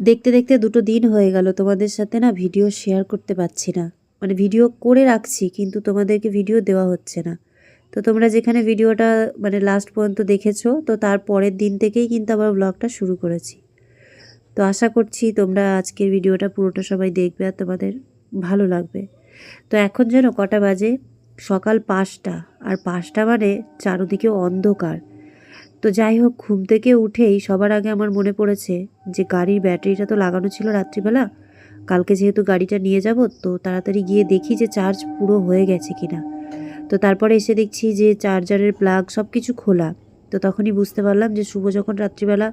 দেখতে দেখতে দুটো দিন হয়ে গেল, তোমাদের সাথে না ভিডিও শেয়ার করতে পারছি না। মানে ভিডিও করে রাখছি, কিন্তু তোমাদেরকে ভিডিও দেওয়া হচ্ছে না। তো তোমরা যেখানে ভিডিওটা মানে লাস্ট পর্যন্ত দেখেছ, তো তার পরের দিন থেকেই কিন্তু আবার ব্লগটা শুরু করেছি। তো আশা করছি তোমরা আজকের ভিডিওটা পুরোটা সবাই দেখবে আর তোমাদের ভালো লাগবে। তো এখন যেন কটা বাজে? সকাল পাঁচটা, আর পাঁচটা মানে চারোদিকে অন্ধকার। তো যাই হোক, ঘুম থেকে উঠেই সবার আগে আমার মনে পড়েছে যে গাড়ির ব্যাটারিটা তো লাগানো ছিল রাত্রিবেলা। কালকে যেহেতু গাড়িটা নিয়ে যাব, তো তাড়াতাড়ি গিয়ে দেখি যে চার্জ পুরো হয়ে গেছে কিনা। তো তারপরে এসে দেখছি যে চার্জারের প্লাগ সব কিছু খোলা। তো তখনই বুঝতে পারলাম যে শুভ যখন রাত্রিবেলা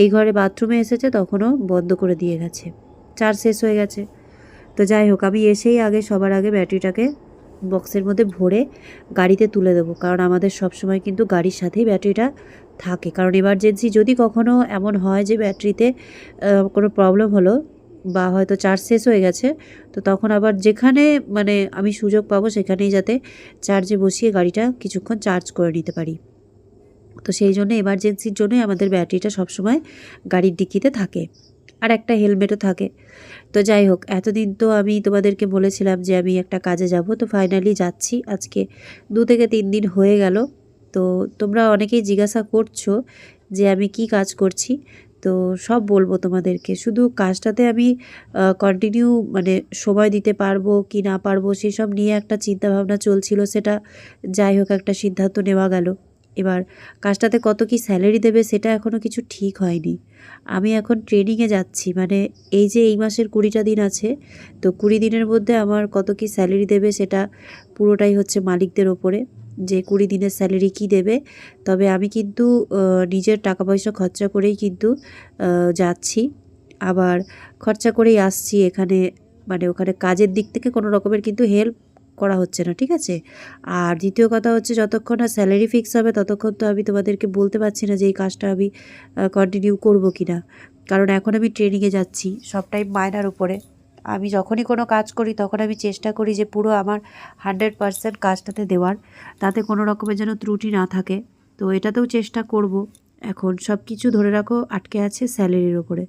এই ঘরে বাথরুমে এসেছে, তখনও বন্ধ করে দিয়ে গেছে। চার্জ শেষ হয়ে গেছে। তো যাই হোক, আমি এসেই আগে সবার আগে ব্যাটারিটাকে বক্সের মধ্যে ভরে গাড়িতে তুলে দেবো, কারণ আমাদের সব সময় কিন্তু গাড়ির সাথেই ব্যাটারিটা থাকে। কারণ এমার্জেন্সি যদি কখনো এমন হয় যে ব্যাটারিতে কোনো প্রবলেম হলো বা হয়তো চার্জ শেষ হয়ে গেছে, তো তখন আবার যেখানে মানে আমি সুযোগ পাবো সেখানেই যাতে চার্জে বসিয়ে গাড়িটা কিছুক্ষণ চার্জ করে নিতে পারি। তো সেই জন্য এমার্জেন্সির জন্যই আমাদের ব্যাটারিটা সবসময় গাড়ির ডিক্কিতে থাকে। আর একটা হেলমেটও থাকে। তো যাই হোক, এতদিন তো আমি তোমাদেরকে বলেছিলাম যে আমি একটা কাজে যাব, তো ফাইনালি যাচ্ছি। আজকে দু থেকে তিন দিন হয়ে গেল। তো তোমরা অনেকেই জিজ্ঞাসা করছ যে আমি কি কাজ করছি। তো সব বলব তোমাদেরকে, শুধু কাজটাতে আমি কন্টিনিউ মানে সময় দিতে পারব কি না পারব সেসব নিয়ে একটা চিন্তাভাবনা চলছিল, সেটা যাই হোক একটা সিদ্ধান্ত নেওয়া গেল। এবার কাজটাতে কত কি স্যালারি দেবে সেটা এখনও কিছু ঠিক হয়নি। আমি এখন ট্রেনিংয়ে যাচ্ছি মানে এই যে এই মাসের কুড়িটা দিন আছে, তো কুড়ি দিনের মধ্যে আমার কত কি স্যালারি দেবে সেটা পুরোটাই হচ্ছে মালিকদের ওপরে যে কুড়ি দিনের স্যালারি কি দেবে। তবে আমি কিন্তু নিজের টাকা পয়সা খরচা করেই কিন্তু যাচ্ছি। আবার খরচা করেই আসছি এখানে মানে ওখানে কাজের দিক থেকে কোনো রকমের কিন্তু হেল্প করা হচ্ছে না, ঠিক আছে? আর দ্বিতীয় কথা হচ্ছে, যতক্ষণ না স্যালারি ফিক্স হবে, ততক্ষণ তো আমি তোমাদেরকে বলতে পারছি না যে এই কাজটা আমি কন্টিনিউ করব কি না কারণ এখন আমি ট্রেনিংয়ে যাচ্ছি, সবটাই মায়নার উপরে। আমি যখনই কোনো কাজ করি, তখন আমি চেষ্টা করি যে পুরো আমার হান্ড্রেড পারসেন্ট কাজটাতে দেওয়ার। তাতে কোনো রকমের যেন ত্রুটি না থাকে। তো এটাতেও চেষ্টা করব। এখন সব কিছু ধরে রাখো, আটকে আছে স্যালারির ওপরে।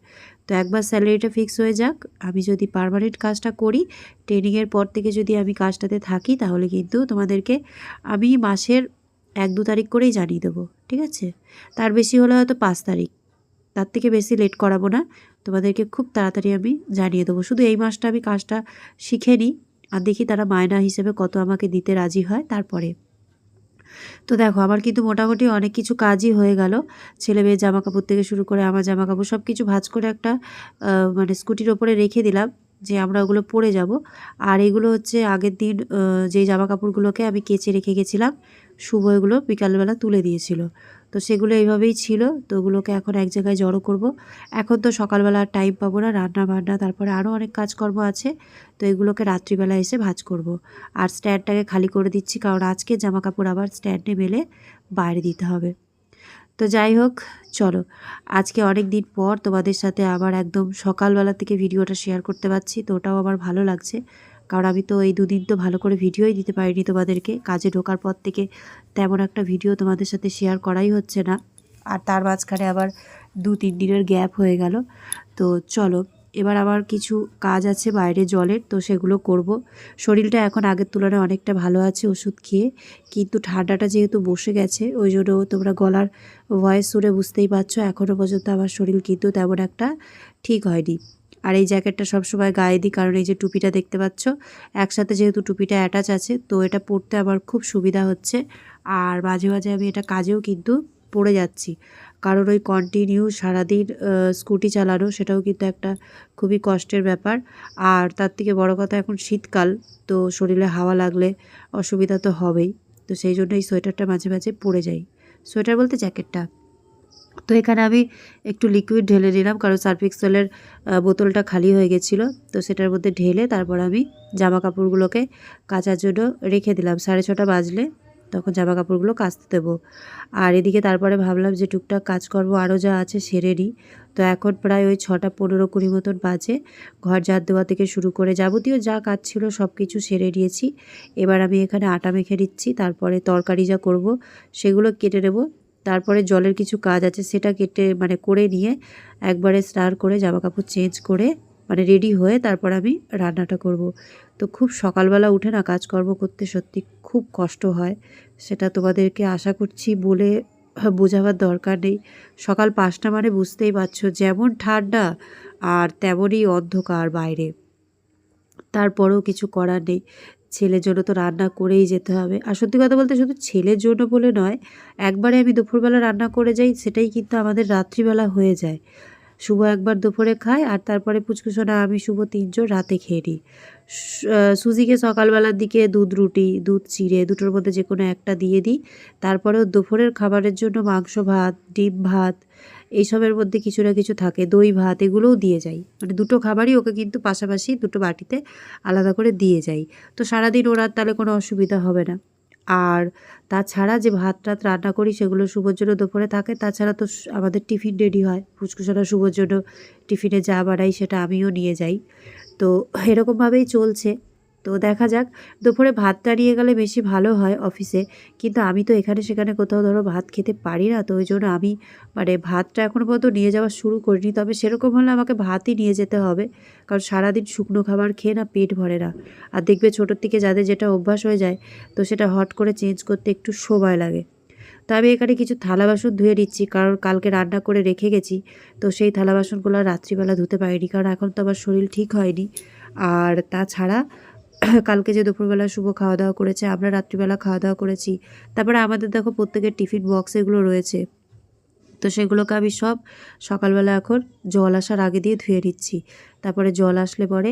তো একবার স্যালারিটা ফিক্স হয়ে যাক। আমি যদি পার্মানেন্ট কাজটা করি, ট্রেনিংয়ের পর থেকে যদি আমি কাজটাতে থাকি, তাহলে কিন্তু তোমাদেরকে আমি মাসের এক দু তারিখ করেই জানিয়ে দেবো। ঠিক আছে? তার বেশি হলে হয়তো পাঁচ তারিখ। তার থেকে বেশি লেট করাবো না। তোমাদেরকে খুব তাড়াতাড়ি আমি জানিয়ে দেবো। শুধু এই মাসটা আমি কাজটা শিখে নিই আর দেখি তারা মায়না হিসেবে কত আমাকে দিতে রাজি হয় তারপরে। তো দেখো, আমার কিন্তু মোটামুটি অনেক কিছু কাজই হয়ে গেল। ছেলে মেয়ে জামা কাপড় থেকে শুরু করে আমার জামা কাপড় সব কিছু ভাঁজ করে একটা মানে স্কুটির ওপরে রেখে দিলাম যে আমরা ওগুলো পরে যাব। আর এগুলো হচ্ছে আগের দিন যেই জামা কাপড়গুলোকে আমি কেচে রেখে গেছিলাম, শুভ এগুলো বিকালবেলা তুলে দিয়েছিল। তো সেগুলো এইভাবেই ছিল। তো ওগুলোকে এখন এক জায়গায় জড়ো করব। এখন তো সকালবেলা আর টাইম পাবো না রান্না বান্না তারপরে আরও অনেক কাজকর্ম আছে। তো এগুলোকে রাত্রিবেলা এসে ভাঁজ করব। আর স্ট্যান্ডটাকে খালি করে দিচ্ছি, কারণ আজকে জামা কাপড় আবার স্ট্যান্ডে মেলে বাইরে দিতে হবে। তো যাই হোক, চলো। আজকে অনেক দিন পর তোমাদের সাথে আবার একদম সকালবেলা থেকে ভিডিওটা শেয়ার করতে পারছি, তো ওটাও আমার ভালো লাগছে। কারণ আমি তো এই দুদিন তো ভালো করে ভিডিওই দিতে পারিনি তোমাদেরকে। কাজে ঢোকার পর থেকে তেমন একটা ভিডিও তোমাদের সাথে শেয়ার করাই হচ্ছে না। আর তার মাঝখানে আবার দু, তিন দিনের গ্যাপ হয়ে গেল। তো চলো, এবার আবার কিছু কাজ আছে বাইরে জলের, তো সেগুলো করব। শরীরটা এখন আগের তুলনায় অনেকটা ভালো আছে ওষুধ খেয়ে, কিন্তু ঠান্ডাটা যেহেতু বসে গেছে, ওই জন্য তোমরা গলার ভয়েস শুনে বুঝতেই পারছ এখনও পর্যন্ত আমার শরীর কিন্তু তেমন একটা ঠিক হয়নি। আর এই জ্যাকেটটা সবসময় গায়ে দিই, কারণ এই যে টুপিটা দেখতে পাচ্ছ, একসাথে যেহেতু টুপিটা অ্যাটাচ আছে, তো এটা পরতে আমার খুব সুবিধা হচ্ছে। আর মাঝে মাঝে আমি এটা কাজেও কিন্তু পড়ে যাচ্ছি, কারণ ওই কন্টিনিউ সারাদিন স্কুটি চালানো সেটাও কিন্তু একটা খুবই কষ্টের ব্যাপার। আর তার থেকে বড় কথা এখন শীতকাল, তো শরীরে হাওয়া লাগলে অসুবিধা তো হবেই। তো সেই জন্য এই সোয়েটারটা মাঝে মাঝে পরে যাই। সোয়েটার বলতে জ্যাকেটটা। তো এখানে আমি একটু লিকুইড ঢেলে নিলাম, কারণ সার্ফিক্সেলের বোতলটা খালি হয়ে গেছিল। তো সেটার মধ্যে ঢেলে তারপর আমি জামা কাপড়গুলোকে কাচার জন্য রেখে দিলাম। সাড়ে ছটা বাজলে তখন জামা কাপড়গুলো কাচতে দেবো। আর এদিকে তারপরে ভাবলাম যে টুকটাক কাজকর্ম আরও যা আছে সেরে নিই। তো এখন প্রায় ওই ছটা পনেরো কুড়ি মতন বাজে। ঘর ঝাড় দেওয়া থেকে শুরু করে যাবতীয় যা কাজ ছিল সব কিছু সেরে নিয়েছি। এবার আমি এখানে আটা মেখে দিচ্ছি তারপরে তরকারি যা করব সেগুলো কেটে নেব। তারপরে জলের কিছু কাজ আছে সেটা কেটে মানে করে নিয়ে একবারে স্নান করে জামা কাপড় চেঞ্জ করে মানে রেডি হয়ে তারপর আমি রান্নাটা করব। তো খুব সকালবেলা উঠে না কাজকর্ম করতে সত্যি খুব কষ্ট হয়, সেটা তোমাদেরকে আশা করছি বলে বোঝাবার দরকার নেই। সকাল পাঁচটা মানে বুঝতেই পারছ, যেমন ঠান্ডা আর তেমনই অন্ধকার বাইরে। তারপরেও কিছু করার নেই। ছেলের জন্য তো রান্না করেই যেতে হবে। আর সত্যি কথা বলতে শুধু ছেলের জন্য বলে নয়, একবারে আমি দুপুরবেলা রান্না করে যাই, সেটাই কিন্তু আমাদের রাত্রিবেলা হয়ে যায়। শুভ একবার দুপুরে খায় আর তারপরে পুচকুসোনা আমি, শুভ তিনজন রাতে খেয়ে নিই। সুজিকে সকালবেলার দিকে দুধ, রুটি, দুধ, চিড়ে দুটোর মধ্যে যে কোনো একটা দিয়ে দিই। তারপরেও দুপুরের খাবারের জন্য মাংস, ভাত, ডিম, ভাত এইসবের মধ্যে কিছু না কিছু থাকে। দই, ভাত এগুলোও দিয়ে যাই। মানে দুটো খাবারই ওকে কিন্তু পাশাপাশি দুটো বাটিতে আলাদা করে দিয়ে যাই। তো সারাদিন ওর তাহলে কোনো অসুবিধা হবে না। আর তাছাড়া যে ভাত টাত রান্না করি সেগুলো শুভর জন্য দুপুরে থাকে, তাছাড়া তো আমাদের টিফিন রেডি হয়। ফুচকুসানা শুভর জন্য টিফিনে যা বানাই সেটা আমিও নিয়ে যাই। তো এরকমভাবেই চলছে। তো দেখা যাক, দুপুরে ভাতটা নিয়ে গেলে বেশি ভালো হয় অফিসে। কিন্তু আমি তো এখানে সেখানে কোথাও ধরো ভাত খেতে পারি না, তো ওই জন্য আমি মানে ভাতটা এখনও পর্যন্ত নিয়ে যাওয়া শুরু করিনি। তবে সেরকম হলে আমাকে ভাতই নিয়ে যেতে হবে, কারণ সারাদিন শুকনো খাবার খেয়ে না পেট ভরে না। আর দেখবে ছোটোর থেকে যাদের যেটা অভ্যাস হয়ে যায়, তো সেটা হট করে চেঞ্জ করতে একটু সময় লাগে। তো আমি এখানে কিছু থালা বাসন ধুয়ে নিচ্ছি, কারণ কালকে রান্না করে রেখে গেছি, তো সেই থালা বাসনগুলো রাত্রিবেলা ধুতে পারিনি, কারণ এখন তো আমার শরীর ঠিক হয়নি। আর তাছাড়া কালকে যে দুপুরবেলা শুভ খাওয়া দাওয়া করেছে, আমরা রাত্রিবেলা খাওয়া দাওয়া করেছি। তারপরে আমাদের দেখো প্রত্যেকের টিফিন বক্স এগুলো রয়েছে। তো সেগুলোকে আমি সব সকালবেলা এখন জল আসার আগে দিয়ে ধুয়ে নিচ্ছি। তারপরে জল আসলে পরে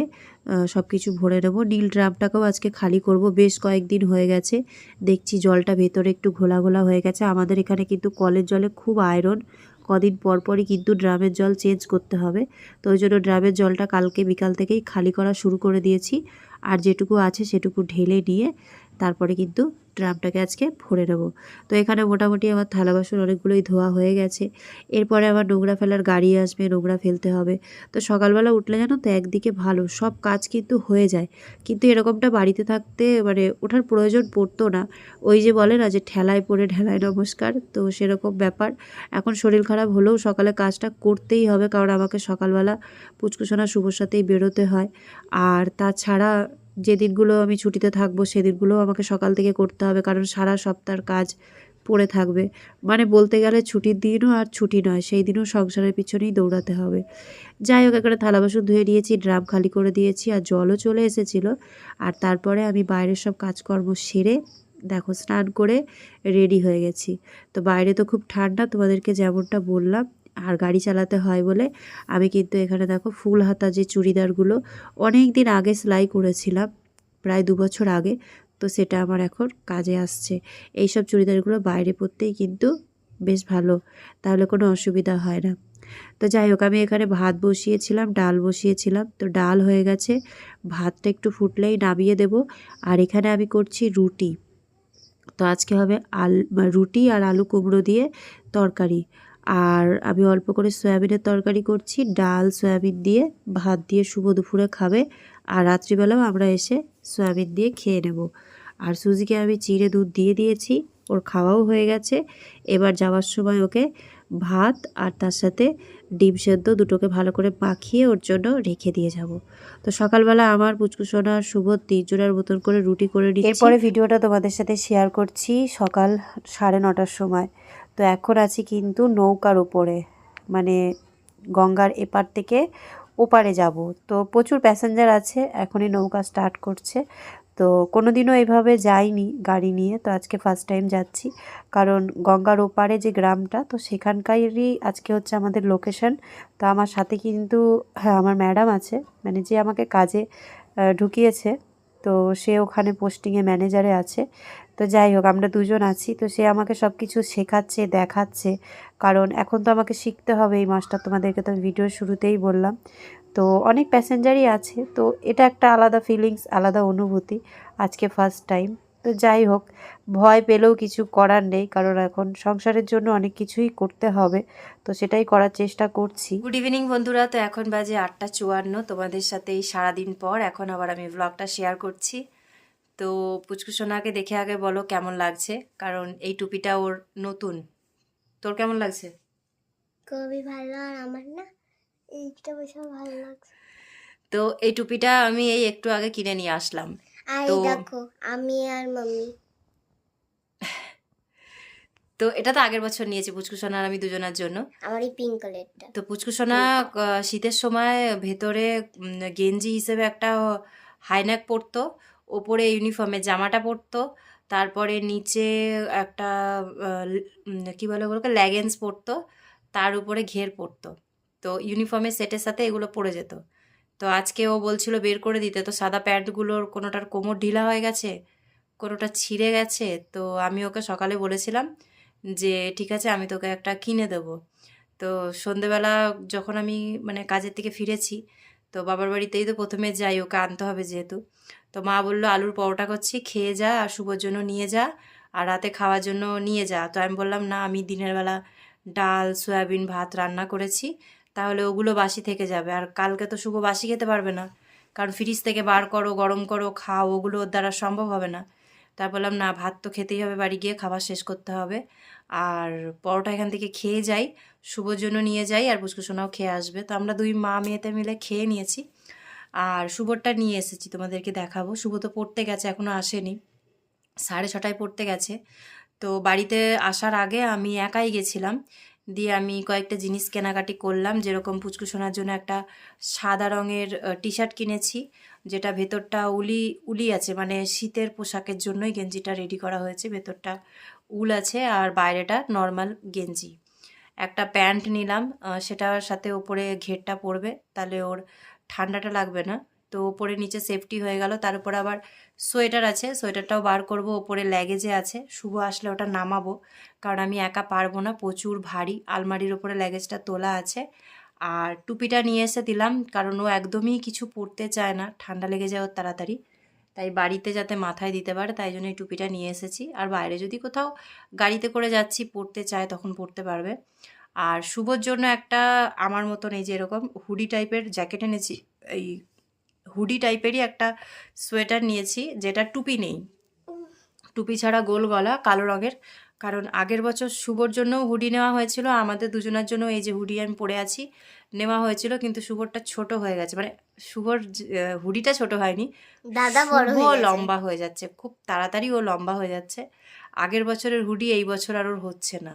সব কিছু ভরে নেব। নীল ড্রামটাকেও আজকে খালি করব। বেশ কয়েকদিন হয়ে গেছে। দেখছি জলটা ভেতরে একটু ঘোলা ঘোলা হয়ে গেছে। আমাদের এখানে কিন্তু কলের জলে খুব আয়রন। কদিন পর পরই কিন্তু ড্রামের জল চেঞ্জ করতে হবে। তো ওই জন্য ড্রামের জলটা কালকে বিকাল থেকেই খালি করা শুরু করে দিয়েছি। আর যেটুকু আছে সেটুকু ঢেলে নিয়ে তারপরে কিন্তু ড্রামটাকে আজকে ভরে নেব। তো এখানে মোটামুটি আমার থালা বাসন অনেকগুলোই ধোয়া হয়ে গেছে। এরপরে আবার নোংরা ফেলার গাড়ি আসবে, নোংরা ফেলতে হবে। তো সকালবেলা উঠলে জানো তো একদিকে ভালো, সব কাজ কিন্তু হয়ে যায়। কিন্তু এরকমটা বাড়িতে থাকতে মানে ওঠার প্রয়োজন পড়তো না। ওই যে বলে না যে ঠেলায় পড়ে ঢেলায় নমস্কার, তো সেরকম ব্যাপার। এখন শরীর খারাপ হলেও সকালে কাজটা করতেই হবে, কারণ আমাকে সকালবেলা পুচকুসোনা শুভর সাথেই বেরোতে হয়। আর তাছাড়া যে দিনগুলো আমি ছুটিতে থাকব সেদিনগুলো আমাকে সকাল থেকে করতে হবে, কারণ সারা সপ্তাহের কাজ পড়ে থাকবে। মানে বলতে গেলে ছুটির দিনও আর ছুটি নয়, সেই দিনও সংসারের পিছনেই দৌড়াতে হবে। যাই হোক, এখানে থালা বাসন ধুয়ে দিয়েছি ড্রাম খালি করে দিয়েছি আর জলও চলে এসেছিল। আর তারপরে আমি বাইরের সব কাজকর্ম সেরে, দেখো, স্নান করে রেডি হয়ে গেছি। তো বাইরে তো খুব ঠান্ডা, তোমাদেরকে যেমনটা বললাম আর গাড়ি চালাতে হয় বলে। আমি কিন্তু এখানে দেখো ফুল হাতা যে চুড়িদারগুলো অনেক দিন আগে সেলাই করেছিলাম, প্রায় দু বছর আগে। তো সেটা আমার এখন কাজে আসছে। এই সব চুড়িদারগুলো বাইরে পরতেই কিন্তু বেশ ভালো, তাহলে কোনো অসুবিধা হয় না। তো যাই হোক, আমি এখানে ভাত বসিয়েছিলাম, ডাল বসিয়েছিলাম। তো ডাল হয়ে গেছে, ভাতটা একটু ফুটলেই নামিয়ে দেব। আর এখানে আমি করছি রুটি। তো আজকে হবে আল, রুটি আর আলু কুমড়ো দিয়ে তরকারি। আর আমি অল্প করে সয়াবিনের তরকারি করছি, ডাল, সয়াবিন দিয়ে, ভাত দিয়ে শুভ দুপুরে খাবে। আর রাত্রিবেলাও আমরা এসে সয়াবিন দিয়ে খেয়ে নেব। আর সুজিকে আমি চিড়ে দুধ দিয়ে দিয়েছি, ওর খাওয়াও হয়ে গেছে। এবার যাওয়ার সময় ওকে ভাত আর তার সাথে ডিম সেদ্ধ দুটোকে ভালো করে মাখিয়ে ওর জন্য রেখে দিয়ে যাব। তো সকালবেলা আমার পুচকুসোনা শুভ তিনজনের মতন করে রুটি করে নিচ্ছি। এরপরে ভিডিওটা তোমাদের সাথে শেয়ার করছি সকাল সাড়ে নটার সময়। তো এখন আছি কিন্তু নৌকার উপরে মানে গঙ্গার এপার থেকে ওপারে যাব। তো প্রচুর প্যাসেঞ্জার আছে, এখনই নৌকা স্টার্ট করছে। তো কোনো দিনও এভাবে যাইনি গাড়ি নিয়ে, তো আজকে ফার্স্ট টাইম যাচ্ছি। কারণ গঙ্গার ওপারে যে গ্রামটা, তো সেখানকারই আজকে হচ্ছে আমাদের লোকেশন তো আমার সাথে কিন্তু হ্যাঁ আমার ম্যাডাম আছে মানে যে আমাকে কাজে ঢুকিয়েছে। তো সে ওখানে পোস্টিংয়ে ম্যানেজারে আছে। তো যাই হোক, আমরা দুজন আছি। তো সে আমাকে সব কিছু শেখাচ্ছে, দেখাচ্ছে। কারণ এখন তো আমাকে শিখতে হবে এই মাসটা। তোমাদেরকে তো ভিডিও শুরুতেই বললাম। তো অনেক প্যাসেঞ্জারই আছে। তো এটা একটা আলাদা ফিলিংস আলাদা অনুভূতি আজকে ফার্স্ট টাইম তো যাই হোক, ভয় পেলেও কিছু করার নেই। কারণ এখন সংসারের জন্য অনেক কিছুই করতে হবে। তো সেটাই করার চেষ্টা করছি। গুড ইভিনিং বন্ধুরা। তো এখন বাজে আটটা চুয়ান্ন। তোমাদের সাথে এই সারাদিন পর এখন আবার আমি ব্লগটা শেয়ার করছি। তো পুচকু সোনাকে দেখে আগে বলো কেমন লাগছে? কারণ এই টুপিটা ওর নতুন। তোর কেমন লাগছে? খুবই ভালো আর আমার না এইটা বেশি ভালো লাগছে। তো এই টুপিটা আমি এই একটু আগে কিনে নিয়ে আসলাম। তো- দেখো আমি আর মাম্মি। তো এটা তো আগের বছর নিয়েছি পুচকুসোনা আর আমি দুজনের জন্য। আমার এই পিঙ্ক কালারটা তো পুচকুসোনা আহ, শীতের সময় ভেতরে গেঞ্জি হিসেবে একটা হাইনেক পরতো। ওপরে ইউনিফর্মে জামাটা পরতো, তারপরে নিচে একটা কি বলে ওগুলোকে লেগেন্স পরতো, তার উপরে ঘের পরতো। তো ইউনিফর্মের সেটের সাথে এগুলো পরে যেত। তো আজকে ও বলছিল বের করে দিতে, তো সাদা প্যান্টগুলোর কোনোটার কোমর ঢিলা হয়ে গেছে, কোনোটা ছিঁড়ে গেছে, তো আমি ওকে সকালে বলেছিলাম যে, ঠিক আছে, আমি তোকে একটা কিনে দেবো। তো সন্ধেবেলা যখন আমি মানে কাজের থেকে ফিরেছি তো বাবার বাড়িতেই তো প্রথমে যাই, ওকে আনতে হবে যেহেতু। তো মা বলল, আলুর পরোটা করছি, খেয়ে যা আর শুভর জন্য নিয়ে যা আর রাতে খাওয়ার জন্য নিয়ে যা। তো আমি বললাম, না, আমি দিনের বেলা ডাল, সয়াবিন, ভাত রান্না করেছি, তাহলে ওগুলো বাসি থেকে যাবে। আর কালকে তো শুভ বাসি খেতে পারবে না। কারণ ফ্রিজ থেকে বার করো, গরম করো, খাও, ওগুলো ওর দ্বারা সম্ভব হবে না। তার বললাম, না, ভাত তো খেতেই হবে, বাড়ি গিয়ে খাবার শেষ করতে হবে। আর পরোটা এখান থেকে খেয়ে যাই, শুভর জন্য নিয়ে যাই আর পুষ্কুসোনাও খেয়ে আসবে। তো আমরা দুই মা মেয়েতে মিলে খেয়ে নিয়েছি। আর শুভরটা নিয়ে এসেছি, তোমাদেরকে দেখাবো। শুভ তো পড়তে গেছে এখনও আসেনি। সাড়ে ছটায় পড়তে গেছে। তো বাড়িতে আসার আগে আমি একাই গেছিলাম। দিয়ে আমি কয়েকটা জিনিস কেনাকাটি করলাম। যেরকম পুচকুসোনার জন্য একটা সাদা রঙের টি শার্ট কিনেছি। যেটা ভেতরটা উলি উলি আছে মানে শীতের পোশাকের জন্যই গেঞ্জিটা রেডি করা হয়েছে। ভেতরটা উল আছে আর বাইরেটা নর্মাল গেঞ্জি। একটা প্যান্ট নিলাম সেটার সাথে ওপরে ঘেরটা পড়বে তাহলে ওর ঠান্ডাটা লাগবে না। তো ওপরে নিচে সেফটি হয়ে গেল, তার উপরে আবার সোয়েটার আছে, সোয়েটারটাও বার করব, ওপরে ল্যাগেজে আছে, শুভ আসলে ওটা নামাবো, কারণ আমি একা পারব না, প্রচুর ভারী, আলমারির ওপরে ল্যাগেজটা তোলা আছে, আর টুপিটা নিয়ে এসে দিলাম, কারণ ও একদমই কিছু পরতে চায় না, ঠান্ডা লেগে যায় ওর তাড়াতাড়ি, তাই বাড়িতে যাতে মাথায় দিতে পারে, তাই জন্য এই টুপিটা নিয়ে এসেছি, আর বাইরে যদি কোথাও গাড়িতে করে যাচ্ছি পড়তে চায় তখন পড়তে পারবে, আর শুভর জন্য একটা আমার মতন এই যে এরকম হুডি টাইপের জ্যাকেট এনেছি, এই হুডি টাইপেরই একটা সোয়েটার নিয়েছি যেটা টুপি নেই। টুপি ছাড়া গোল গলা কালো রঙের। কারণ আগের বছর শুভর জন্য হুডি নেওয়া হয়েছিল আমাদের দুজনের জন্য এই যে হুডি আমি পরে আছি নেওয়া হয়েছিল কিন্তু শুভরটা ছোট হয়ে গেছে। মানে শুভর হুডিটা ছোট হয়নি দাদা বড় লম্বা হয়ে যাচ্ছে খুব তাড়াতাড়ি ও লম্বা হয়ে যাচ্ছে। আগের বছরের হুডি এই বছর আর ওর হচ্ছে না।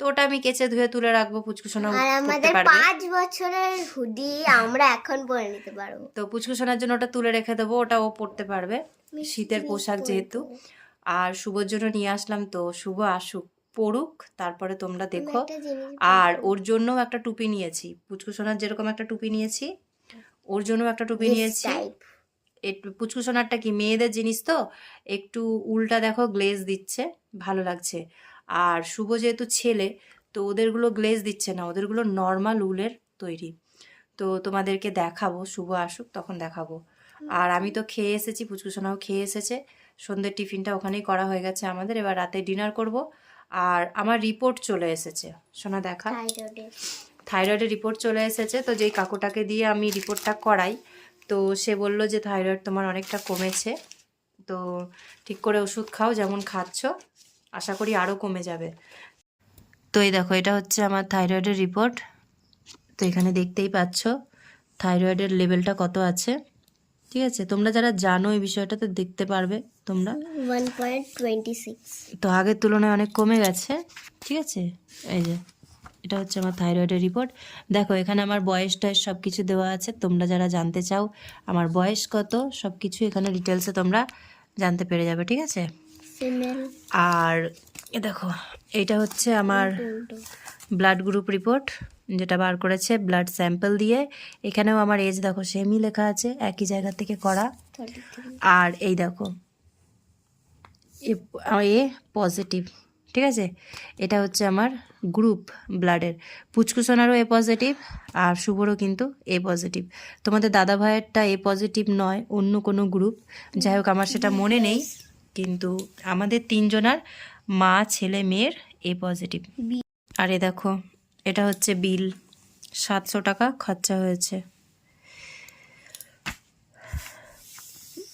তো ওটা আমি কেচে ধুয়ে তুলে রাখব পুচকুসোনা আর আমাদের পাঁচ বছরের হুডি আমরা এখন পরে নিতে পারব। তো পুচকুসোনার জন্য ওটা তুলে রেখে দেবো ওটা ও পরতে পারবে। শীতের পোশাক যেহেতু। আর শুভর জন্য নিয়ে আসলাম তো শুভ আসুক পড়ুক তারপরে তোমরা দেখো। আর ওর জন্যও একটা টুপি নিয়েছি। পুচকুসোনার যেরকম একটা টুপি নিয়েছি ওর জন্য একটা টুপি নিয়েছি। একটু পুচকুসোনারটা কি মেয়েদের জিনিস তো? একটু উল্টা দেখো গ্লেজ দিচ্ছে ভালো লাগছে। আর শুভ যেহেতু ছেলে তো ওদেরগুলো গ্লেজ দিচ্ছে না ওদেরগুলো নর্মাল উলের তৈরি। তো তোমাদেরকে দেখাবো শুভ আসুক তখন দেখাবো। আর আমি তো খেয়ে এসেছি পুচকুসোনাও খেয়ে এসেছে। সন্ধ্যের টিফিনটা ওখানেই করা হয়ে গেছে আমাদের এবার রাতে ডিনার করব। আর আমার রিপোর্ট চলে এসেছে সোনা দেখা। থাইরয়েডের রিপোর্ট চলে এসেছে তো যেই কাকুটাকে দিয়ে আমি রিপোর্টটা করাই তো সে বলল যে থাইরয়েড তোমার অনেকটা কমেছে তো ঠিক করে ওষুধ খাও যেমন খাচ্ছ। আশা করি আরও কমে যাবে। তো এই দেখো এটা হচ্ছে আমার থাইরয়েডের রিপোর্ট তো এখানে দেখতেই পাচ্ছ থাইরয়েডের লেভেলটা কত আছে। ঠিক আছে তোমরা যারা জানো এই বিষয়টা তো দেখতে পারবে তোমরা। ওয়ান পয়েন্ট টোয়েন্টি সিক্স তো আগের তুলনায় অনেক কমে গেছে ঠিক আছে? এই যে এটা হচ্ছে আমার থাইরয়েডের রিপোর্ট দেখো এখানে আমার বয়স টয়স সব কিছু দেওয়া আছে তোমরা যারা জানতে চাও আমার বয়স কত সব কিছু এখানে ডিটেলসে তোমরা জানতে পেরে যাবে ঠিক আছে? আর এ দেখো এটা হচ্ছে আমার ব্লাড গ্রুপ রিপোর্ট যেটা বার করেছে ব্লাড স্যাম্পল দিয়ে। এখানেও আমার এজ দেখো সেমই লেখা আছে, একই জায়গা থেকে করা। আর এই দেখো, এ- পজিটিভ ঠিক আছে? এটা হচ্ছে আমার গ্রুপ ব্লাডের পুচকুসোনারও এ পজিটিভ আর শুভরও কিন্তু এ পজিটিভ তোমাদের দাদা ভাইয়েরটা এ পজিটিভ নয়, অন্য কোনো গ্রুপ যাই হোক, আমার সেটা মনে নেই। কিন্তু আমাদের তিনজনার মা ছেলে মেয়ের এ পজিটিভ আর এ দেখো এটা হচ্ছে বিল। সাতশো টাকা খরচা হয়েছে।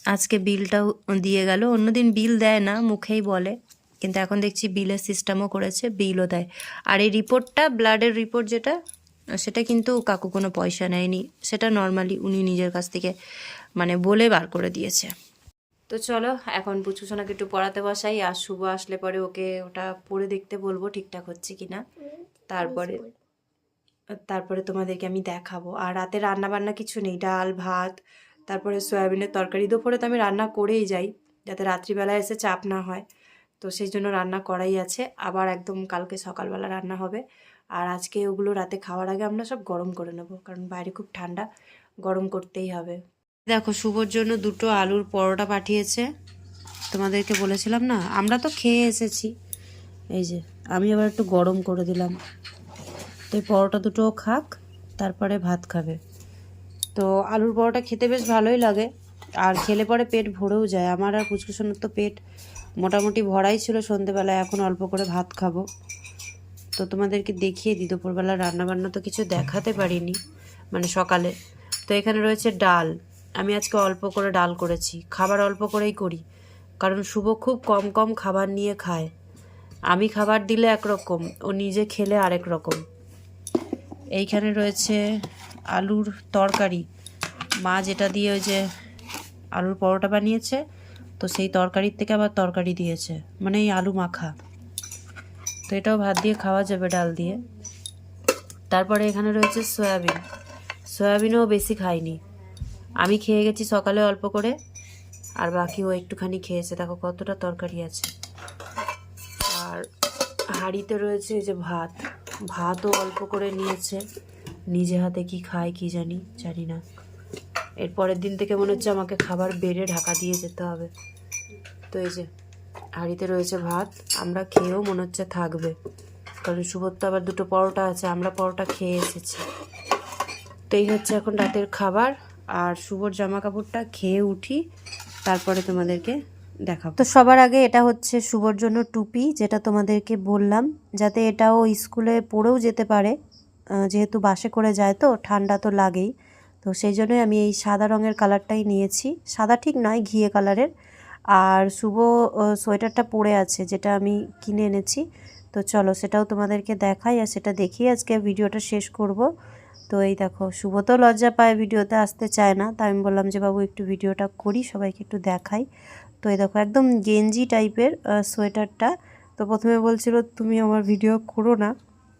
আজকে বিলটাও দিয়ে গেল। অন্যদিন বিল দেয় না মুখেই বলে। কিন্তু এখন দেখছি বিলের সিস্টেমও করেছে বিলও দেয়। আর এই রিপোর্টটা ব্লাডের রিপোর্ট যেটা সেটা কিন্তু কাকু কোনো পয়সা নেয়নি। সেটা নর্মালি উনি নিজের কাছ থেকে মানে বলে বার করে দিয়েছে। তো চলো, এখন পুচকুসোনাকে একটু পড়াতে বসাই আর শুভ আসলে পরে ওকে ওটা পড়ে দেখতে বলব ঠিকঠাক হচ্ছে কিনা। তারপরে তারপরে তোমাদেরকে আমি দেখাবো। আর রাতে রান্না বান্না কিছু নেই, ডাল, ভাত, তারপরে সয়াবিনের তরকারি। দুপুরে তো আমি রান্না করেই যাই, যাতে রাত্রিবেলা এসে চাপ না হয়। তো সেই জন্য রান্না করাই আছে। আবার একদম কালকে সকালবেলা রান্না হবে। আর আজকে ওগুলো রাতে খাওয়ার আগে আমরা সব গরম করে নেব, কারণ বাইরে খুব ঠান্ডা। গরম করতেই হবে। দেখো, শুভর জন্য দুটো আলুর পরোটা পাঠিয়েছে। তোমাদেরকে বলেছিলাম না? আমরা তো খেয়ে এসেছি। এই যে, আমি আবার একটু গরম করে দিলাম। তো এই পরোটা দুটোও খাক, তারপরে ভাত খাবে। তো আলুর পরোটা খেতে বেশ ভালোই লাগে। আর খেলে পরে পেট ভরেও যায়। আমার আর পুচকুসোনার তো পেট মোটামুটি ভরাই ছিল সন্ধেবেলায় এখন অল্প করে ভাত খাব। তো তোমাদেরকে দেখিয়ে দিই, দুপুরবেলা রান্নাবান্না তো কিছু দেখাতে পারিনি মানে সকালে। তো এখানে রয়েছে ডাল। আমি আজকে অল্প করে ডাল করেছি। খাবার অল্প করেই করি, কারণ শুভ খুব কম কম খাবার নিয়ে খায়। আমি খাবার দিলে একরকম, ও নিজে খেলে আরেক রকম। এইখানে রয়েছে আলুর তরকারি। মা যেটা দিয়ে ওই যে আলুর পরোটা বানিয়েছে, তো সেই তরকারির থেকে আবার তরকারি দিয়েছে মানে এই আলু মাখা। তো এটাও ভাত দিয়ে খাওয়া যাবে ডাল দিয়ে। তারপরে এখানে রয়েছে সয়াবিন। সয়াবিনও বেশি খাইনি। আমি খেয়ে গেছি সকালে অল্প করে, আর বাকি ও একটুখানি খেয়েছে। দেখো কতটা তরকারি আছে। আর হাঁড়িতে রয়েছে এই যে ভাত। ভাতও অল্প করে নিয়েছে। নিজে হাতে কি খায় কি জানি জানি না। এর পরের দিন থেকে মনে হচ্ছে আমাকে খাবার বেড়ে ঢাকা দিয়ে যেতে হবে। তো এই যে হাঁড়িতে রয়েছে ভাত, আমরা খেয়েও মনে হচ্ছে থাকবে। কারণ সুবোধ আবার দুটো পরোটা আছে, আমরা পরোটা খেয়ে এসেছি। তো এই হচ্ছে এখন রাতের খাবার। আর শুভর জামা কাপড়টা খেয়ে উঠি, তারপরে তোমাদেরকে দেখাবো। তো সবার আগে এটা হচ্ছে শুভর জন্য টুপি, যেটা তোমাদেরকে বললাম, যাতে এটাও স্কুলে পরেও যেতে পারে। যেহেতু বাসে করে যায় তো, ঠান্ডা তো লাগেই। তো সেই জন্যই আমি এই সাদা রঙের কালারটাই নিয়েছি। সাদা ঠিক নয়, ঘিয়ে কালারের। আর শুভ সোয়েটারটা পরে আছে, যেটা আমি কিনে এনেছি। তো চলো সেটাও তোমাদেরকে দেখাই আর সেটা দেখিয়ে আজকে ভিডিওটা শেষ করব। তো এই দেখো শুভ তো লজ্জা পায়, ভিডিওতে আসতে চায় না। তাই আমি বললাম যে, বাবু, একটু ভিডিওটা করি, সবাইকে একটু দেখাই। তো এই দেখো, একদম গেঞ্জি টাইপের সোয়েটারটা। তো প্রথমে বলছিল, তুমি আমার ভিডিও করো না,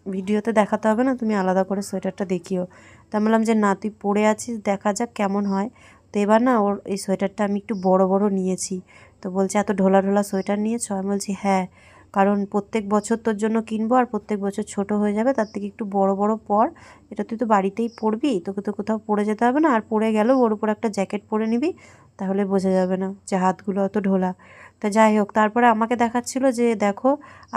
ভিডিওতে দেখাতে হবে না, তুমি আলাদা করে সোয়েটারটা দেখিও। তা বললাম যে, না, তুই পরে আছিস, দেখা যাক কেমন হয়। তো এবার না, ওর এই সোয়েটারটা আমি একটু বড় বড় নিয়েছি। তো বলছে, এত ঢোলা ঢোলা সোয়েটার নিয়েছো? আমি বলছি হ্যাঁ। কারণ প্রত্যেক বছর তোর জন্য কিনবো আর প্রত্যেক বছর ছোট হয়ে যাবে, তার থেকে একটু বড় বড় পর, এটা তুই তো বাড়িতেই পরবি, তোকে তো কোথাও পরে যেতে হবে না, আর পরে গেলেও ওর উপর একটা জ্যাকেট পরে নিবি, তাহলে বোঝা যাবে না যে হাতগুলো অত ঢোলা। তা যাই হোক, তারপরে আমাকে দেখাচ্ছিল যে দেখো,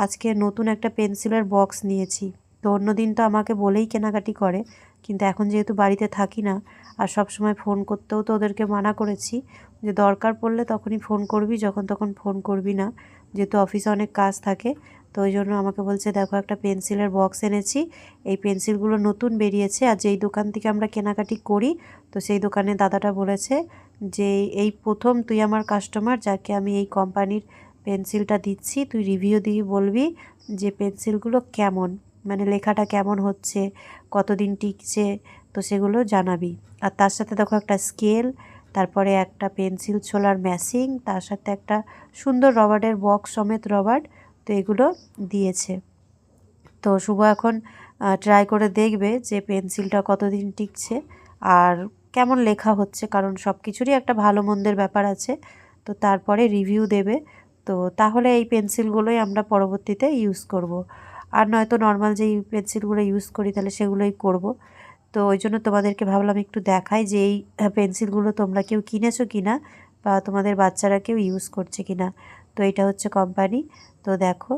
আজকে নতুন একটা পেন্সিলের বক্স নিয়েছি, তো অন্যদিন তো আমাকে বলেই কেনাকাটি করে, কিন্তু এখন যেহেতু বাড়িতে থাকি না, আর সব সময় ফোন করতেও তো ওদেরকে মানা করেছি, যে দরকার পড়লে তখনই ফোন করবি, যখন তখন ফোন করবি না যেহেতু অফিসে অনেক কাজ থাকে, তো ওই জন্য আমাকে বলছে, দেখো, একটা পেন্সিলের বক্স এনেছি। এই পেন্সিলগুলো নতুন বেরিয়েছে আর যেই দোকান থেকে আমরা কেনাকাটি করি, তো সেই দোকানে দাদাটা বলেছে যে, এই প্রথম তুই আমার কাস্টমার যাকে আমি এই কোম্পানির পেন্সিলটা দিচ্ছি, তুই রিভিউ দিয়ে বলবি যে পেন্সিলগুলো কেমন মানে লেখাটা কেমন হচ্ছে, কতদিন টিকছে, তো সেগুলো জানাবি। আর তার সাথে দেখো একটা স্কেল তারপরে একটা পেন্সিল ছোলার ম্যাসিং তার সাথে একটা সুন্দর রবার্টের বক্স সমেত রবার্ট তো এগুলো দিয়েছে তো শুভ এখন ট্রাই করে দেখবে যে পেন্সিলটা কতদিন টিকছে আর কেমন লেখা হচ্ছে, কারণ সব কিছুরই একটা ভালো মন্দের ব্যাপার আছে তো তারপরে রিভিউ দেবে তো তাহলে এই পেন্সিলগুলোই আমরা পরবর্তীতে ইউজ করব। আর নয়তো নর্মাল যেই পেন্সিলগুলো ইউজ করি, তাহলে সেগুলোই করব। তো ওই জন্য তোমাদেরকে ভাবলাম একটু দেখাই যে এই পেন্সিলগুলো তোমরা কেউ কিনেছো কি না বা তোমাদের বাচ্চারা কেউ ইউজ করছে কি না তো এটা হচ্ছে কোম্পানি তো দেখো,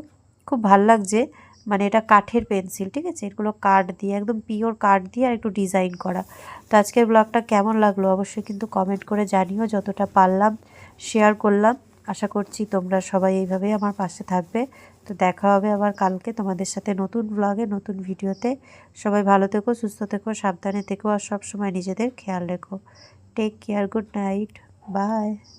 খুব ভালো লাগছে। মানে এটা কাঠের পেন্সিল, ঠিক আছে? এগুলো কাঠ দিয়ে, একদম পিওর কাঠ দিয়ে আর একটু ডিজাইন করা। তো আজকের ব্লগটা কেমন লাগল অবশ্যই কিন্তু কমেন্ট করে জানিও। যতটা পারলাম শেয়ার করলাম। আশা করছি তোমরা সবাই এইভাবে আমার পাশে থাকবে। তো দেখা হবে আবার কালকে তোমাদের সাথে নতুন ব্লগে নতুন ভিডিওতে। সবাই ভালো থেকো, সুস্থ থেকো, সাবধানে থেকো, আর সবসময় নিজেদের খেয়াল রেখো। Take care good night bye